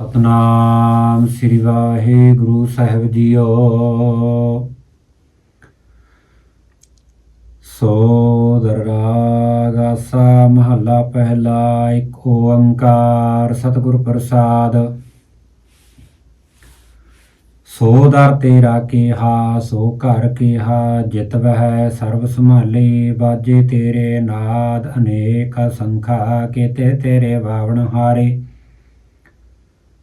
ਸਤਨਾਮ ਸ੍ਰੀ ਵਾਹਿਗੁਰੂ ਸਾਹਿਬ ਜੀਓ। ਸੋਦਰ ਰਾਗ ਆਸਾ ਮਹੱਲਾ ਪਹਿਲਾ, ਇੱਕ ਓੰਕਾਰ ਸਤਿਗੁਰ ਪ੍ਰਸਾਦ। ਸੋ ਦਰ ਤੇਰਾ ਕੀਹਾ, ਸੋ ਘਰ ਕੀਹਾ, ਜਿਤ ਵਹਿ ਸਰਬ ਸੰਭਾਲੇ, ਬਾਜੇ ਤੇਰੇ ਨਾਦ ਅਨੇਕ ਸੰਖਾ, ਕੀਤੇ ਤੇਰੇ ਬਾਵਣ ਹਾਰੇ।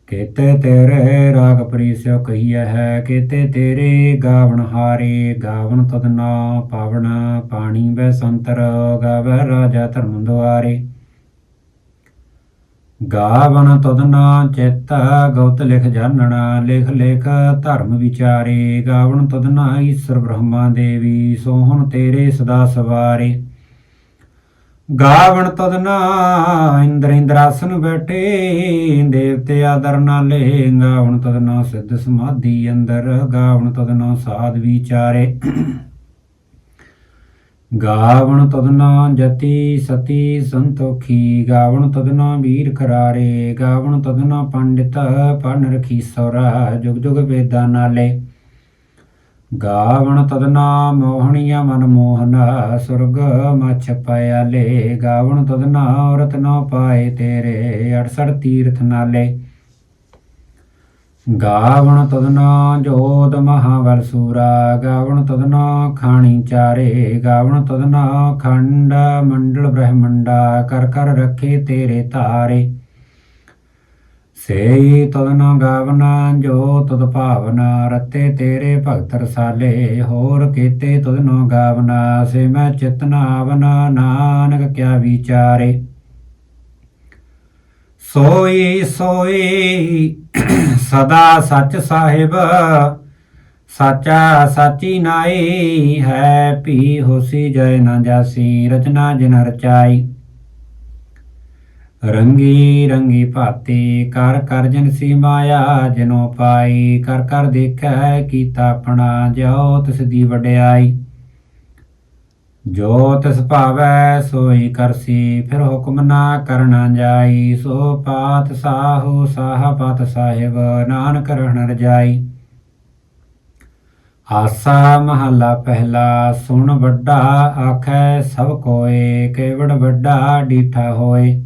ਕੀਤੇ ਤੇਰੇ ਰਾਗ ਪ੍ਰੀਸਿਓ ਕਹੀਐ ਹੈ, ਕੀਤੇ ਤੇਰੇ ਗਾਵਣ ਹਾਰੇ, ਗਾਵਣ ਤਦਨਾ ਪਾਵਨ ਪਾਣੀ ਬੈ ਸੰਤਰ, ਗਾਵੈ ਰਾਜਾ ਧਰਮ ਦੁਆਰੇ। ਗਾਵਣ ਤਦਨਾ ਚਿੱਤ, ਗਉਤ ਲਿਖ ਜਾਣਨਾ ਲਿਖ ਲਿਖ ਧਰਮ ਵਿਚਾਰੇ। ਗਾਵਣ ਤਦਨਾ ਈਸ਼ਰ ਬ੍ਰਹਮਾ ਦੇਵੀ, ਸੋਹਣ ਤੇਰੇ ਸਦਾ ਸਵਾਰੇ। ਗਾਵਣ ਤਦਨਾ ਇੰਦਰ ਇੰਦਰਾਸਨ ਬੈਠੇ, ਦੇਵਤੇ ਆਦਰ ਨਾਲੇ ਗਾਵਣ ਤਦਨਾ ਸਿੱਧ ਸਮਾਧੀ ਅੰਦਰ, ਗਾਵਣ ਤਦਨਾ ਸਾਧ ਵਿਚਾਰੇ। ਗਾਵਣ ਤਦਨਾ ਜਤੀ ਸਤੀ ਸੰਤੋਖੀ, ਗਾਵਣ ਤਦਨਾ ਵੀਰ ਖਰਾਰੇ, ਗਾਵਣ ਤਦਨਾ ਪੰਡਿਤ, ਪਨ ਰਖੀ ਸੋਰਾ ਜੁਗ ਜੁਗ ਵੇਦਾਂ ਨਾਲੇ। ਗਾਵਣ ਤਦਨਾ ਮੋਹਣੀਆ ਮਨ ਮੋਹਨਾ, ਸੁਰਗ ਮਛ ਪਿਆਲੇ ਗਾਵਣ ਤਦਨਾ ਔਰਤ ਨਾ ਪਾਏ ਤੇਰੇ 68 ਤੀਰਥ ਨਾਲੇ। ਗਾਵਣ ਤਦਨਾ ਜੋਤ ਮਹਾਵਲ ਸੂਰਾ। ਗਾਵਣ ਤਦਨਾ ਖਾਣੀ ਚਾਰੇ। ਗਾਵਣ ਤਦਨਾ ਖੰਡ ਮੰਡਲ ਬ੍ਰਹਮੰਡਾ। ਕਰ ਕਰ ਰੱਖੇ ਤੇਰੇ ਤਾਰੇ। ਸੇਈ ਤਦਨਾ ਗਾਵਨਾ ਜੋ ਤਦ ਭਾਵਨਾ ਰਤੇ ਤੇਰੇ ਭਗਤ ਰਸਾਲੇ, ਹੋਰ ਕੀਤੇ ਤਦਨੋ ਗਾਵਨਾ, ਸੇ ਮੈਂ ਚਿਤਨਾ ਆਵਨਾ, ਨਾਨਕ ਕਿਆ ਵਿਚਾਰੇ। ਸੋਈ ਸੋਈ, ਸਦਾ ਸੱਚ ਸਾਹਿਬ, ਸਾਚਾ ਸਾਚੀ ਨਾਈ ਹੈ, ਭੀ ਹੋਸੀ ਜੈ ਨਾ ਜਾਸੀ, ਰਚਨਾ ਜਿਨ ਰਚਾਈ। ਰੰਗੀ ਰੰਗੀ ਭਾਤੀ ਕਰ ਕਰ ਜਨ ਸੀ ਮਾਇਆ ਜਨੋ ਪਾਈ, ਕਰ ਕਰ ਦੇਖੈ ਕੀਤਾ ਆਪਣਾ ਜੋ ਤਿਸ ਦੀ ਵਡਿਆਈ। ਜੋ ਤਿਸ ਭਾਵੈ ਸੋਈ ਕਰਸੀ, ਫਿਰ ਹੁਕਮ ਨਾ ਕਰਨਾ ਜਾਈ। ਸੋ ਪਾਤ ਸਾਹੋ, ਸਾਹ ਪਾਤ ਸਾਹਿਬ, ਨਾਨਕ ਰਹਿਣ ਰਜਾਈ। ਆਸਾ ਮਹੱਲਾ ਪਹਿਲਾ, ਸੁਣ ਵੱਡਾ, ਆਖੈ ਸਭ ਕੋਏ, ਕੇਵੜ ਵੱਡਾ, ਡੀਠਾ ਹੋਏ।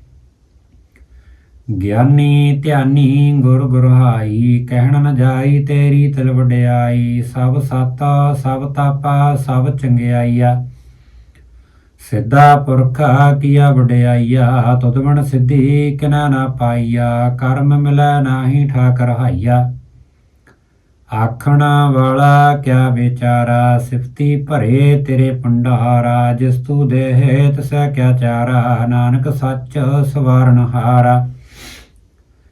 ਗਿਆਨੀ ਧਿਆਨੀ ਗੁਰ ਗੁਰਹਾਈ, ਕਹਿਣ ਨ ਜਾਈ ਤੇਰੀ ਤਿਲ ਵਡਿਆਈ, ਸਭ ਸਤ, ਸਭ ਤਾਪਾ, ਸਭ ਚੰਗਿਆਈਆ। ਸਿੱਧਾ ਪੁਰਖਾ ਕੀਆ ਵਡਿਆਈਆ, ਤੁਧ ਬਣ ਸਿੱਧੀ ਕਿਨਾ ਨਾ ਪਾਈਆ, ਕਰਮ ਮਿਲੈ ਨਾਹੀ ਠਾਕਰ ਹਾਈਆ। ਆਖਣਾ ਵਾਲਾ ਕਿਆ ਵਿਚਾਰਾ, ਸਿਫਤੀ ਭਰੇ ਤੇਰੇ ਭੰਡਾਰਾ, ਜਿਸ ਤੂੰ ਦੇਹ ਤਸੈ ਕਿਆ ਚਾਰਾ, ਨਾਨਕ ਸੱਚ ਸਵਾਰਨ ਹਾਰਾ।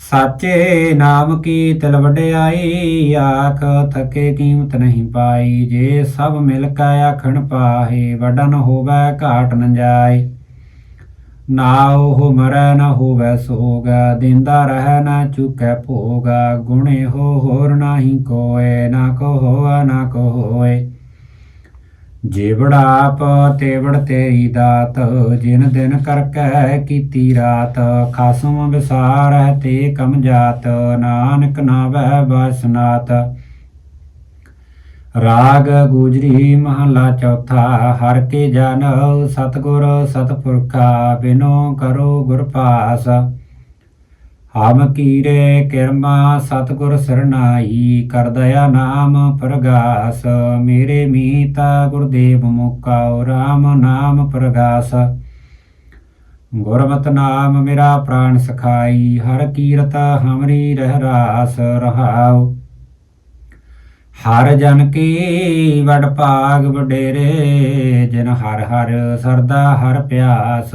ਸਾਚੇ ਨਾਮ ਕੀ ਤਿਲ ਵਡਿਆਈ ਆਖ ਥਕੇ ਕੀਮਤ ਨਹੀਂ ਪਾਈ, ਜੇ ਸਭ ਮਿਲ ਕੇ ਆਖਣ ਪਾਹੇ, ਵਡਨ ਹੋਵੇ ਘਾਟ ਨ ਜਾਏ। ਨਾ ਉਹ ਮਰੈ, ਨ ਹੋਵੇ ਸੋਗਾ, ਦਿੰਦਾ ਰਹਿ, ਨਾ ਚੁਕੈ ਭੋਗਾ, ਗੁਣੇ ਹੋ ਹੋਰ ਨਾਹੀ ਕੋਏ, ਨਾ ਕੋ ਹੋਆ ਨਾ ਕੋ ਹੋਏ ਜੇਵੜਾ ਆਪ ਤੇਵੜ ਤੇਰੀ ਦਾਤ, ਜਿਨ ਦਿਨ ਕਰਕੈ ਕੀਤੀ ਰਾਤ ਖਾਸਮ ਵਿਸਾਰ ਤੇ ਕਮ ਜਾਤ, ਨਾਨਕ ਨਾਵੈ ਬਸਨਾਤ ਰਾਗ ਗੁਜਰੀ ਮਹਲਾ ਚੌਥਾ, ਹਰ ਕੇ ਜਨ ਸਤਗੁਰ ਸਤਪੁਰਖਾ, ਬਿਨੋ ਕਰੋ ਗੁਰ ਪਾਸ। ਹਮ ਕੀਰੇ ਕਿਰਮਾ ਸਤਗੁਰ ਸਰਨਾਈ ਕਰ ਦਇਆ ਨਾਮ ਪ੍ਰਗਾਸ, ਮੇਰੇ ਮੀਤਾ ਗੁਰਦੇਵ ਮੁਕਾਉ RAM ਨਾਮ ਪ੍ਰਗਾਸ। ਗੁਰਮਤਿ ਨਾਮ ਮੇਰਾ ਪ੍ਰਾਨ ਸਖਾਈ, ਹਰ ਕੀਰਤ ਹਮਰੀ ਰਹਿ ਰਾਸ ਰਹਾਉ। ਹਰ ਜਨ ਕੀ ਵਡ ਭਾਗ ਵਡੇਰੇ, ਜਿਨ ਹਰ ਹਰ ਸਰਦਾ ਹਰ ਪਿਆਸ।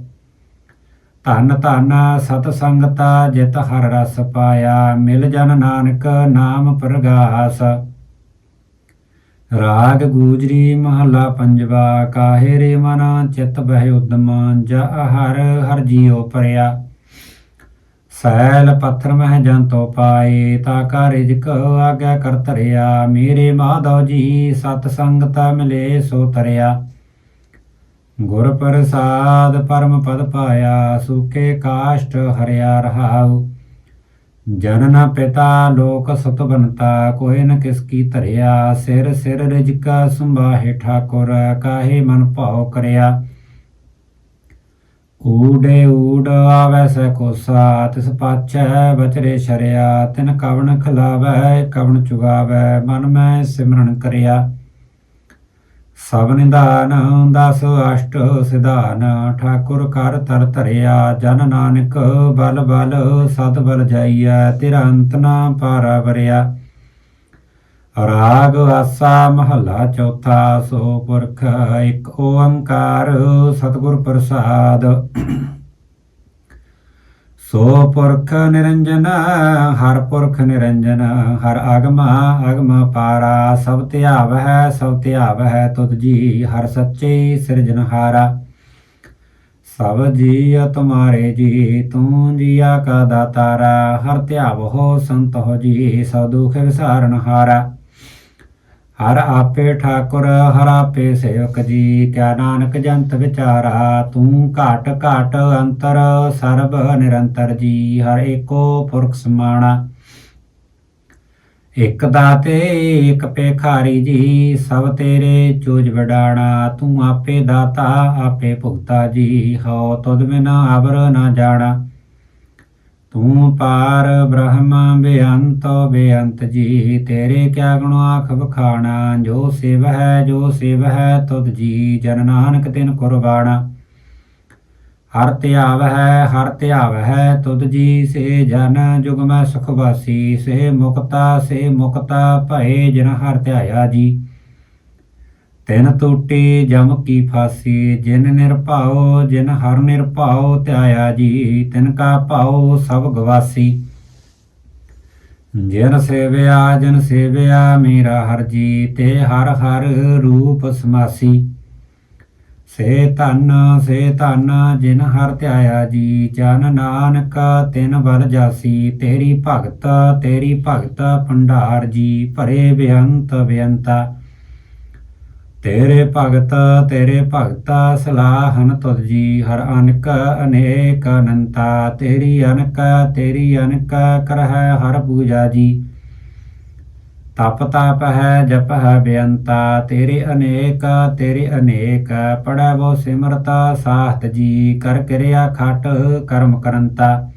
ਧਨ ਧਨ ਸਤ ਸੰਗਤਾ ਜਿਤ ਹਰ ਰਸ ਪਾਇਆ, ਮਿਲ ਜਨ ਨਾਨਕ ਨਾਮ ਪ੍ਰਗਾਸ। ਰਾਗ ਗੂਜਰੀ ਮਹਲਾ ਪੰਜਵਾ, ਕਾਹੇ ਰੇ ਮਨ ਚਿਤ ਬਹਿ ਉਦਮ ਜਾ ਹਰ ਹਰ ਜੀਉ ਪਰਿਆ। ਸੈਲ ਪੱਥਰ ਮਹਿ ਜੰਤੋ ਪਾਏ, ਤਾ ਕਾ ਰਿਜਕ ਆਗਿਆ ਕਰ ਧਰਿਆ ਮੇਰੇ ਮਾਧਵ ਜੀ ਸਤ ਸੰਗਤਾ ਮਿਲੇ ਸੋ ਤਰਿਆ। ਗੁਰ ਪ੍ਰਸਾਦ ਪਰਮ ਪਦ ਪਾਇਆ ਸੁਖੇ ਕਾਸ਼ਟ ਹਰਿਆ ਰਹਾਉ। ਜਨਨ ਪਿਤਾ ਲੋਕ ਸੁਤ ਬਨਤਾ ਕੋਇ ਨ ਕਿਸ ਕੀ ਧਰਿਆ। ਸਿਰ ਸਿਰ ਰਿਜਕਾ ਸੰਭਾਹੇ ਠਾਕੁਰ, ਕਾਹੇ ਮਨ ਭਾਉ ਕਰਿਆ। ਊੜੇ ਊੜ ਆਵੈ ਸੈ ਕੋਸਾ, ਤਿਸ ਪਾਛੈ ਬਚਰੇ ਸ਼ਰਿਆ ਤਿਨ ਕਵਣ ਖਲਾਵੈ, ਕਵਣ ਚੁਗਾਵੈ, ਮਨ ਮੈਂ ਸਿਮਰਨ ਕਰਿਆ। ਸਭ ਨਿਦਾਨ ਦਸ ਅਸ਼ਟ ਸਿਧਾਨ, ਠਾਕੁਰ ਕਰ ਤਰ ਧਰਿਆ, ਜਨ ਨਾਨਕ ਬਲ ਬਲ, ਸਤ ਬਲ ਜਾਈਐ ਤੇਰਾ ਅੰਤ ਨਾ ਪਾਰਾ ਵਰਿਆ। ਰਾਗ ਆਸਾ ਮਹੱਲਾ ਚੌਥਾ, ਸੋ ਪੁਰਖ ਇੱਕ ਓੰਕਾਰ, ਸਤਿਗੁਰ ਪ੍ਰਸਾਦ। ਸੋ ਪੁਰਖ ਨਿਰੰਜਨ ਹਰ ਪੁਰਖ ਨਿਰੰਜਨ ਹਰ ਆਗਮ ਆਗਮ ਪਾਰਾ ਸਭ ਧਿਆਵ ਹੈ ਸਭ ਧਿਆਵ ਹੈ ਤੁਧ ਜੀ ਹਰ ਸੱਚੇ ਸਿਰਜਨਹਾਰਾ ਸਭ ਜੀ ਤੁਮਾਰੇ ਜੀ ਤੂੰ ਜੀਆ ਕਾ ਦਾਤਾਰਾ ਹਰ ਧਿਆਵ ਹੋ ਸੰਤ ਹੋ ਜੀ ਸਭ ਦੁਖ ਵਿਸਾਰਨ ਹਾਰਾ ਹਰ ਆਪੇ ਠਾਕੁਰ, ਹਰ ਆਪੇ ਸੇਵਕ ਜੀ, ਕਿਆ ਨਾਨਕ ਜੰਤ ਵਿਚਾਰਾ, ਤੂੰ ਘਾਟ ਘਾਟ ਅੰਤਰ, ਸਰਬ ਨਿਰੰਤਰ ਜੀ, ਹਰ ਏਕੋ ਪੁਰਖ ਸਮਾਣਾ। ਇਕ ਦਾਤੇ, ਇਕ ਪੇਖਾਰੀ ਜੀ, ਸਭ ਤੇਰੇ ਚੋਜ ਵਡਾਣਾ, ਤੂੰ ਆਪੇ ਦਾਤਾ, ਆਪੇ ਭੁਗਤਾ ਜੀ, ਹਉ ਤੁਧ ਬਿਨਾ ਅਵਰ ਨਾ ਜਾਣਾ। ਤੂੰ ਪਾਰ ਬ੍ਰਹਮ ਬੇਅੰਤ ਬੇਅੰਤ ਜੀ ਤੇਰੇ ਕਿਆ ਗੁਣ ਆਖ ਬਖਾਣਾ ਜੋ ਸਿਵ ਹੈ, ਜੋ ਸਿਵ ਹੈ, ਤੁਧ ਜੀ ਜਨ ਨਾਨਕ ਤਿਨ ਕੁਰਬਾਣਾ। ਹਰ ਧਿਆਵ ਹੈ, ਹਰ ਧਿਆਵ ਹੈ, ਤੁਧ ਜੀ ਸੇ ਜਨ ਜੁਗ ਮੈਂ ਸੁਖ ਵਾਸੀ, ਸੇ ਮੁਕਤਾ ਸੇ ਮੁਕਤਾ, ਭਏ ਜਿਨ ਹਰ ਧਿਆਇਆ ਜੀ। ਤਿਨ ਟੂਟੀ ਜਮ ਕੀ ਫਾਸੀ, ਜਿਨ ਨਿਰਭਉ ਜਿਨ ਹਰ ਨਿਰਭਉ ਧਿਆਇਆ ਜੀ, ਤਿਨ ਕਾ ਭਾਉ, ਸਭ ਗਵਾਸੀ। ਜਿਨ ਸੇਵਿਆ ਜਿਨ ਸੇਵਿਆ, ਮੇਰਾ ਹਰ ਜੀ, ਤੇ ਹਰ ਹਰ ਰੂਪ ਸਮਾਸੀ। ਸੇ ਧਨ ਸੇ ਧਨ, ਜਿਨ ਹਰ ਧਿਆਇਆ ਜੀ, ਜਨ ਨਾਨਕ, ਤਿਨ ਬਲ ਜਾਸੀ। ਤੇਰੀ ਭਗਤ ਤੇਰੀ ਭਗਤ, ਭੰਡਾਰ ਜੀ, ਭਰੇ ਬੇਅੰਤ ਬੇਅੰਤਾ। ਤੇਰੇ ਭਗਤ, ਤੇਰੇ ਭਗਤਾ, ਸਲਾਹਨ ਤੁਧ ਜੀ, ਹਰ ਅਨਕ, ਅਨੇਕ ਅਨੰਤਾ, ਤੇਰੀ ਅਨਕ ਤੇਰੀ ਅਨਕ ਕਰਹਿ, ਹਰ ਪੂਜਾ ਜੀ। ਤਪ ਤਪ ਹੈ, ਜਪ ਹੈ ਬੇਅੰਤਾ, ਤੇਰੇ ਅਨੇਕ ਤੇਰੇ ਅਨੇਕ ਪੜੈ ਬੋ ਸਿਮਰਤਾ ਸਾਹਤ ਜੀ, ਕਰ ਕਿਰਿਆ ਖਟ, ਕਰਮ ਕਰੰਤਾ।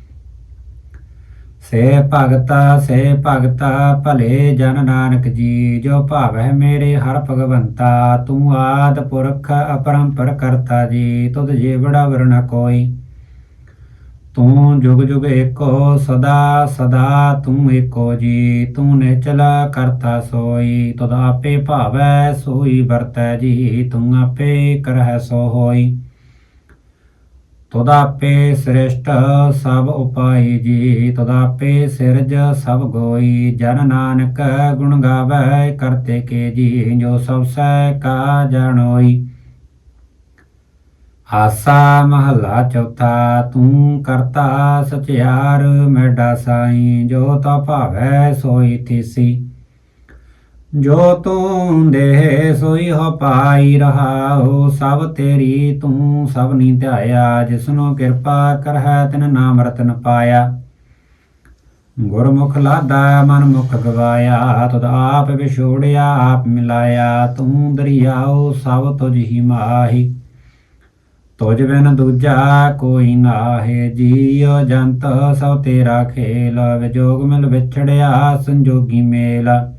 ਸੇ ਭਗਤਾ ਸੇ ਭਗਤਾ, ਭਲੇ ਜਨ ਨਾਨਕ ਜੀ, ਜੋ ਭਾਵੈ ਮੇਰੇ ਹਰ ਭਗਵੰਤਾ, ਤੂੰ ਆਦ ਪੁਰਖ ਅਪਰੰਪਰ ਕਰਤਾ ਜੀ, ਤੁਧ ਜੀਵੜਾ ਵਰਣ ਕੋਈ। ਤੂੰ ਜੁਗ ਜੁਗ ਏਕੋ, ਸਦਾ ਸਦਾ ਤੂੰ ਏਕੋ ਜੀ, ਤੂੰ ਨੇ ਚਲਾ ਕਰਤਾ ਸੋਈ, ਤੁਧ ਆਪੇ ਭਾਵੈ ਸੋਈ ਵਰਤੈ ਜੀ, ਤੂੰ ਆਪੇ ਕਰਹਿ ਸੋ ਹੋਈ। ਤੁਧ ਆਪੇ ਸ੍ਰੇਸ਼ਟ ਸਭ ਉਪਾਈ ਜੀ ਤੁਧ ਸਿਰਜ ਸਭ ਗੋਈ। ਜਨ ਨਾਨਕ ਗੁਣ ਗਾਵੇ ਕਰਤੇ ਕੇ ਜੀ, ਜੋ ਸਭ ਸੈ ਕਾ ਜਣੋਈ ਆਸਾ ਮਹੱਲਾ ਚੌਥਾ, ਤੂੰ ਕਰਤਾ ਸਚਿਆਰ, ਮੈਡਾ ਸਾਈ, ਜੋ ਤਾ ਭਾਵੈ ਸੋਈ ਥੀਸੀ। ਜੋ ਤੂੰ ਦੇ ਸੋਈ ਹੋ ਪਾਈ ਰਹਾਉ, ਸਭ ਤੇਰੀ ਤੂੰ, ਸਭ ਨੀ ਧਿਆਇਆ, ਜਿਸਨੂੰ ਕਿਰਪਾ ਕਰਹਿ, ਤਿਨ ਨਾਮ ਰਤਨ ਪਾਇਆ। ਗੁਰਮੁਖ ਲਾਦਾ ਮਨ ਮੁਖ ਗਵਾਇਆ ਤਦ ਆਪ ਵਿਛੋੜਿਆ, ਆਪ ਮਿਲਾਇਆ, ਤੂੰ ਦਰਿਆਓ ਸਭ ਤੁਝ ਹੀ ਮਾਹੀ। ਤੁਝ ਬਿਨ ਦੂਜਾ ਕੋਈ ਨਾਹੀ, ਜੀਉ ਜੰਤ ਸਭ ਤੇਰਾ ਖੇਲ, ਵਿਜੋਗ ਮਿਲ ਵਿਛੜਿਆ, ਸੰਜੋਗੀ ਮੇਲਾ।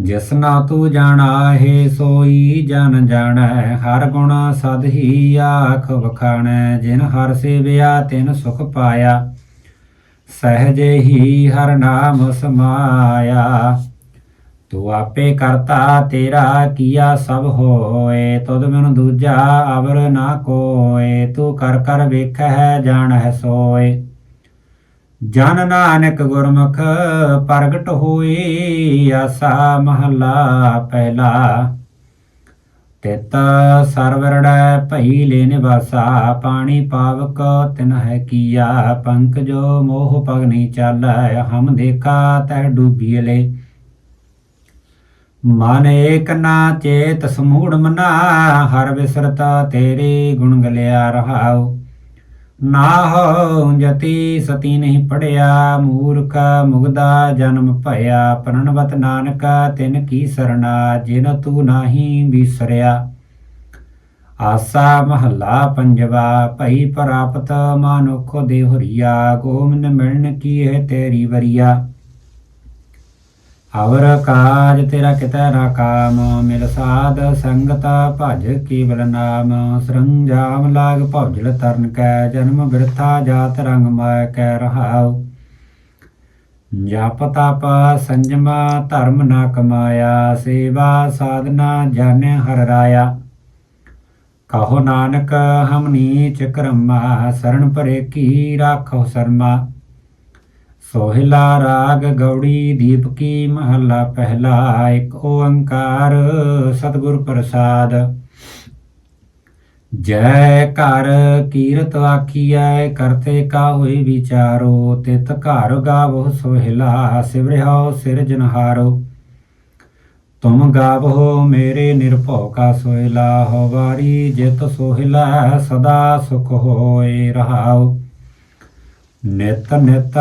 ਜਿਸ ਨਾ ਤੂੰ ਜਾਣਾ ਹੈ ਸੋਈ ਜਨ ਜਾਣੈ, ਹਰ ਗੁਣ ਸਦ ਹੀ ਆਖ ਵਖਾਣੈ, ਜਿਨ ਹਰ ਸੇਵਿਆ ਤਿਨ ਸੁਖ ਪਾਇਆ। ਸਹਜੇ ਹੀ ਹਰ ਨਾਮ ਸਮਾਇਆ। ਤੂੰ ਆਪੇ ਕਰਤਾ ਤੇਰਾ ਕੀਆ ਸਭ ਹੋਏ, ਤੁਧ ਮੈਨੂੰ ਦੂਜਾ ਅਵਰ ਨਾ ਕੋਏ, ਤੂੰ ਕਰ ਕਰ ਵੇਖੈ ਜਾਣੈ ਸੋਏ। ਜਨ ਨਾਨਕ ਗੁਰਮੁਖ, ਪ੍ਰਗਟ ਹੋਈ ਆਸਾ ਮਹਲਾ ਪਹਿਲਾ। ਤਿਤ ਸਰਵਰੜੈ ਭਈ ਲੈ ਨਿਵਾਸਾ, ਪਾਣੀ ਪਾਵਕ ਤਿਨ ਹੈ ਕੀਆ। ਪੰਕ ਜੋ ਮੋਹ ਪਗ ਨਹੀਂ ਚਾਲੈ, ਹਮ ਦੇਖਾ ਤੈ ਡੂਬੀ ਲੈ। ਮਨ ਏਕ ਨਾ ਚੇਤ ਸਮੂੜ ਮਨਾ, ਹਰ ਵਿਸਰਤ ਤੇਰੇ ਗੁਣ ਗਲਿਆ ਰਹਾਉ। ਨਾ ਹੋ ਜਤੀ ਸਤੀ ਨਹੀਂ ਪੜਿਆ, ਮੂਰਖ ਮੁਗਦਾ ਜਨਮ ਭਇਆ। ਪ੍ਰਣਵਤ ਨਾਨਕ, ਤਿਨ ਕੀ ਸਰਣਾ, ਜਿਨ ਤੂੰ ਨਾਹੀ ਬਿਸਰਿਆ। ਆਸਾ ਮਹੱਲਾ ਪੰਜਵਾ, ਭਈ ਪ੍ਰਾਪਤ ਮਾਨੁਖ ਦੇ ਹੁਰੀਆ ਗੋਮਨ ਮਿਲਣ ਕੀ ਹੈ ਤੇਰੀ ਵਰੀਆ। ਅਵਰ ਕਾਜ ਤੇਰਾ ਕਿਤੈ ਨਾ ਕਾਮ, ਮਿਲ ਸਾਧ ਸੰਗਤ ਭਜ ਕੇਵਲ ਨਾਮ। ਸਰੰਜਾਮ ਲਾਗ ਭੌਜਲ ਤਰਨ ਕੈ, ਜਨਮ ਬਿਰਥਾ ਜਾਤ ਰੰਗ ਮਾਇ ਕੈ ਰਹਾਉ। ਜਪ ਤਪ ਸੰਜਮ, ਧਰਮ ਨਾ ਕਮਾਇਆ, ਸੇਵਾ ਸਾਧਨਾ ਜਾਣੈ ਹਰ ਰਾਇਆ। ਕਹੋ ਨਾਨਕ ਹਮ ਨੀਚ ਕਰਮਾ ਸਰਣ ਪਰੇ ਕੀ ਰਾਖੋ ਸਰਮਾ। ਸੋਹਿਲਾ ਰਾਗ ਗੌੜੀ ਦੀਪਕੀ ਮਹੱਲਾ ਪਹਿਲਾ, ਇੱਕ ਓੰਕਾਰ ਸਤਿਗੁਰ ਪ੍ਰਸਾਦ। ਜੈ ਘਰ ਕੀਰਤ ਆਖੀਐ ਕਰਤੇ ਕਾ ਹੋਈ ਵਿਚਾਰੋ, ਤਿਤ ਘਰ ਗਾਵੋ ਸੋਹਿਲਾ ਸਿਵਰਿਓ ਸਿਰਜਨਹਾਰੋ ਤੁਮ ਗਾਵੋ ਮੇਰੇ ਨਿਰਭਉ ਕਾ ਸੋਹਿਲਾ ਹੋ ਵਾਰੀ ਜਿਤ ਸੋਹਿਲਾ, ਸਦਾ ਸੁਖ ਹੋਏ ਰਹਾਓ ਨਿਤ ਨਿਤ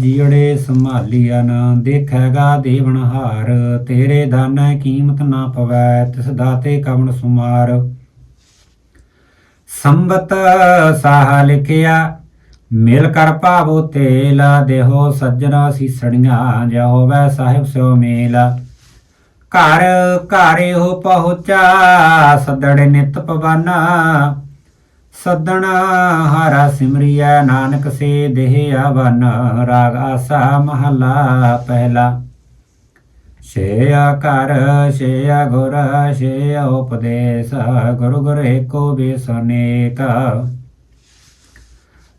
ਜੀੜੇ ਸੰਭਾਲੀਆਂ ਦੇਖੇਗਾ ਦੇਵਨਹਾਰ ਤੇਰੇ ਦਾਨਾ ਕੀਮਤ ਨਾ ਪਵੈ, ਤਿਸ ਦਾਤੇ ਕਵਣ ਸੁਮਾਰ। ਸੰਬਤ ਸਾਹ ਲਿਖਿਆ, ਮਿਲ ਕਰ ਭਾਵੋ ਤੇਲਾ। ਦੇਹੋ ਸੱਜਣਾ ਸੀਸੜੀਆਂ ਜਾ ਹੋਵੇ ਸਾਹਿਬ ਸਿਓ ਮੇਲਾ। ਘਰ ਘਾਰੇ ਹੋ ਪਹੁੰਚਾ, ਸਦੜੇ ਨਿਤ ਪਵਾਨਾ। ਸੱਦਣਾ ਹਾਰਾ ਸਿਮਰਿਆ ਨਾਨਕ ਸੇ ਦੇਹ ਆਵਨ, ਰਾਗ ਆਸਾ ਮਹਲਾ ਪਹਿਲਾ। ਸ਼ੇਆ ਕਰ ਸ਼ੇਆ ਗੁਰ ਛੇਆ ਉਪਦੇਸ, ਗੁਰੂ ਗੁਰ ਏਕੋ ਬੇਸਨੇਕ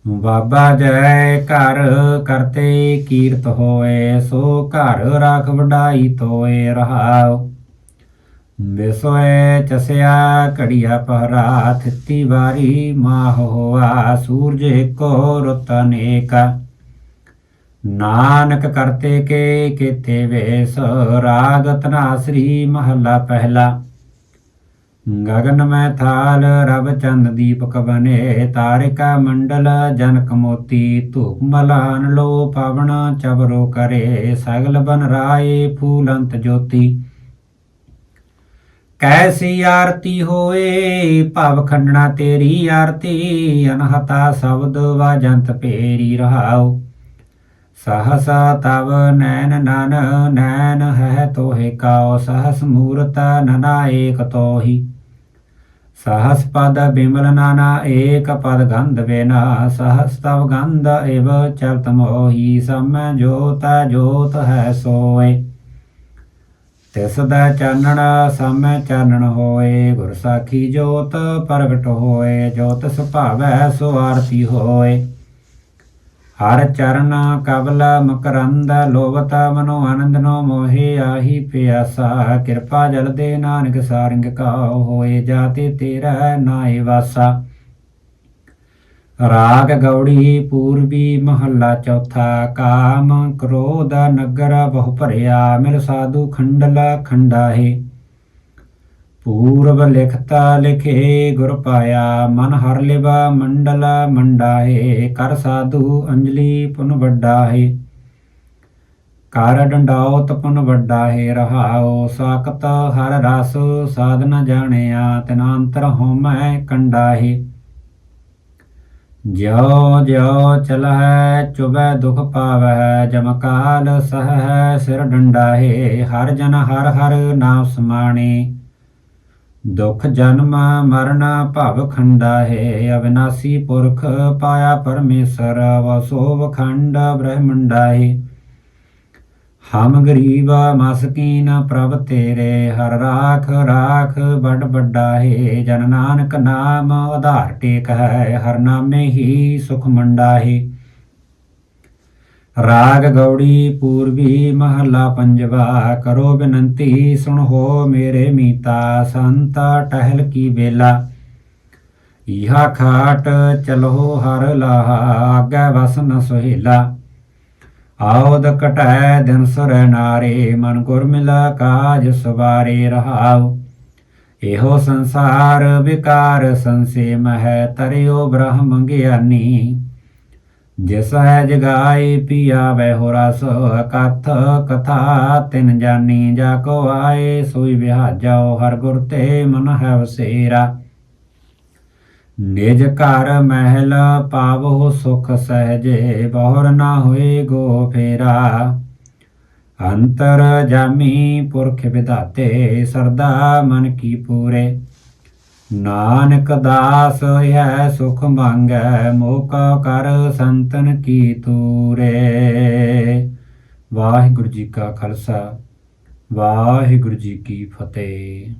ਬਾਬਾ ਜੈ ਘਰ ਕਰਤੇ ਕੀਰਤ ਹੋਏ, ਸੋ ਘਰ ਰਾਖ ਵਡਾਈ ਤੋਏ ਰਹਾਓ ਵਿਸੋਏ ਚਸਿਆ ਘੜੀਆ ਪਹਰਾ, ਥਿੱਤੀ ਵਾਰੀ ਮਾਹ ਹੋਆ, ਸੂਰਜ ਏਕੋ ਰੁੱਤ ਅਨੇਕ ਨਾਨਕ ਕਰਤੇ ਕੇ ਕੀਤੇ ਵੇਸ, ਰਾਗ ਤਨਾਸਰੀ ਮਹੱਲਾ ਪਹਿਲਾ। ਗਗਨ ਮੈਂ ਥਾਲ ਰਬ ਚੰਦ ਦੀਪਕ ਬਨੇ, ਤਾਰਿਕਾ ਮੰਡਲ ਜਨਕ ਮੋਤੀ, ਧੂਪ ਮਲਾਨ ਲੋ ਪਵਨ ਚਬਰੋ ਕਰੇ, ਸਗਲ ਬਨ ਰਾਏ ਫੂਲੰਤ ਜੋਤੀ। ਕੈਸੀ ਆਰਤੀ ਹੋਏ ਭਵ ਖੰਡਣਾ ਤੇਰੀ ਆਰਤੀ ਅਨਹਤਾ ਸ਼ਬਦ ਵਾਜੰਤ ਪੇਰੀ ਰਹਾਉ। ਸਹਸਾ ਤਵ ਨੈਨ ਨਨ ਨੈਨ ਹੈ ਤੋਹਿ ਕਾਉ, ਸਹਸ ਮੂਰਤ ਨਨਾ ਏਕ ਤੋਹੀ। ਸਹਸ ਪਦ ਬਿਮਲ ਨਾਨਾ, ਏਕ ਪਦ ਗੰਧ ਬਿਨਾ। ਸਹਸ ਤਵ ਗੰਧ ਇਵ ਚਲਤ ਮੋਹੀ, ਸਮੈ ਜੋਤ ਜੋਤ ਹੈ ਸੋਏ। ਤਿਸ ਦਾ ਚਾਨਣ, ਸਾਮੈ ਚਾਨਣ ਹੋਏ, ਗੁਰ ਸਾਖੀ ਜੋਤ ਪ੍ਰਗਟ ਹੋਏ, ਜੋਤ ਸੁਭਾਵੈ ਸੋ ਆਰਤੀ ਹੋਏ। ਹਰ ਚਰਨ ਕਬਲ ਮਕਰੰਦ, ਲੋਭਤ ਮਨੋ ਆਨੰਦ ਨੋ ਮੋਹਿ, ਆਹੀ ਪਿਆਸਾ, ਕਿਰਪਾ ਜਲ ਦੇ ਨਾਨਕ ਸਾਰੰਗ ਕਾਉ ਹੋਏ, ਜਾਤੇ ਤੇਰਾ ਨਾਏ ਵਾਸਾ। ਰਾਗ ਗੌੜੀ ਪੂਰਬੀ ਮਹੱਲਾ ਚੌਥਾ, ਕਾਮ ਕ੍ਰੋਧ ਨਗਰ ਬਹੁ ਭਰਿਆ, ਮਿਲ ਸਾਧੂ ਖੰਡਲਾ ਖੰਡਾਹੇ। ਪੂਰਬ ਲਿਖਤਾ ਲਿਖੇ ਗੁਰ ਪਾਇਆ, ਮਨ ਹਰ ਲਿਵਾ ਮੰਡਲ ਮੰਡਾਹੇ, ਕਰ ਸਾਧੂ ਅੰਜਲੀ ਪੁਨ ਵੱਡਾ ਹੈ ਕਰ ਡੰਡਾਉਤ ਪੁਨ ਵੱਡਾ ਰਹਾਓ ਰਹਾਉ ਹਰ ਰਸ ਸਾਧ ਜਾਣਿਆ, ਤਨਾੰਤਰ ਹਉਮੈ ਕੰਡਾ ਹੈ ਜਿਉ ਜਿਉ ਚਲਹਿ ਚੁਬੈ ਦੁਖ ਪਾਵੈ ਜਮ ਕਾਲ ਸਹੈ ਸਿਰ ਡੰਡਾ ਹੈ ਹਰ ਜਨ ਹਰ ਹਰ ਨਾਮ ਸਮਾਣੇ। ਦੁਖ ਜਨਮ ਮਰਨ ਭਵ ਖੰਡਾ ਅਵਿਨਾਸੀ ਪੁਰਖ ਪਾਇਆ ਪਰਮੇਸ਼ਰ ਵਸੋ ਵਖੰਡ ਬ੍ਰਹਮੰਡਾ ਹਮ ਗਰੀਬ ਮਸਕੀਨ ਪ੍ਰਭ ਤੇਰੇ, ਹਰ ਰਾਖ ਰਾਖ ਬੜ ਵੱਡਾ ਹੈ, ਜਨ ਨਾਨਕ ਨਾਮ ਆਧਾਰ ਟੇਕ ਹੈ, ਹਰ ਨਾਮੇ ਹੀ ਸੁਖ ਮੰਡਾ ਹੈ। ਰਾਗ ਗੌੜੀ ਪੂਰਬੀ ਮਹੱਲਾ ਪੰਜਵਾ, ਕਰੋ ਬੇਨੰਤੀ, ਸੁਣੋ ਮੇਰੇ ਮੀਤਾ, ਸੰਤ ਟਹਿਲ ਕੀ ਵੇਲਾ। ਇਹਾ ਖਾਟ ਚਲੋ ਹਰ ਲਾਹਾ, ਆਗੇ ਵਸ ਨ ਸੁਹੇਲਾ। ਆਉਦ ਕਟੈ ਦਿਨ ਸੁਰ ਨਾਰੇ, ਮਨ ਗੁਰ ਮਿਲਾ ਕਾਜ ਸਵਾਰੇ ਰਹਾਉ। ਇਹੋ ਸੰਸਾਰ ਵਿਕਾਰ ਸੰਸੇ ਮਹਿ, ਤਰਿਓ ਬ੍ਰਹਮ ਗਿਆਨੀ। ਜਿਸ ਹੈ ਜਗਾਈ ਪੀਆ ਵੈ ਹੋ ਰਸ ਕਥ ਕਥਾ, ਤਿਨ ਜਾਨੀ ਜਾ ਕੋ ਆਏ, ਸੋਈ ਵਿਹਾਜੋ ਹਰ ਗੁਰ ਤੇ ਮਨ ਹੈ ਵਸੇਰਾ। ਨਿਜ ਘਰ ਮਹਿਲ ਪਾਵੋ ਸੁਖ ਸਹਜੇ, ਬਹੁਰ ਨਾ ਹੋਏ ਗੋ ਫੇਰਾ। ਅੰਤਰ ਜਾਮੀ ਪੁਰਖ ਵਿਦਾਤੇ ਸਰਦਾ ਮਨ ਕੀ ਪੂਰੇ। ਨਾਨਕ ਦਾਸ ਹੈ ਸੁਖ ਮੰਗੈ, ਮੋਕਾ ਕਰ ਸੰਤਨ ਕੀ ਤੂਰੇ। ਵਾਹਿਗੁਰੂ ਜੀ ਕਾ ਖਾਲਸਾ, ਵਾਹਿਗੁਰੂ ਜੀ ਕੀ ਫਤਿਹ।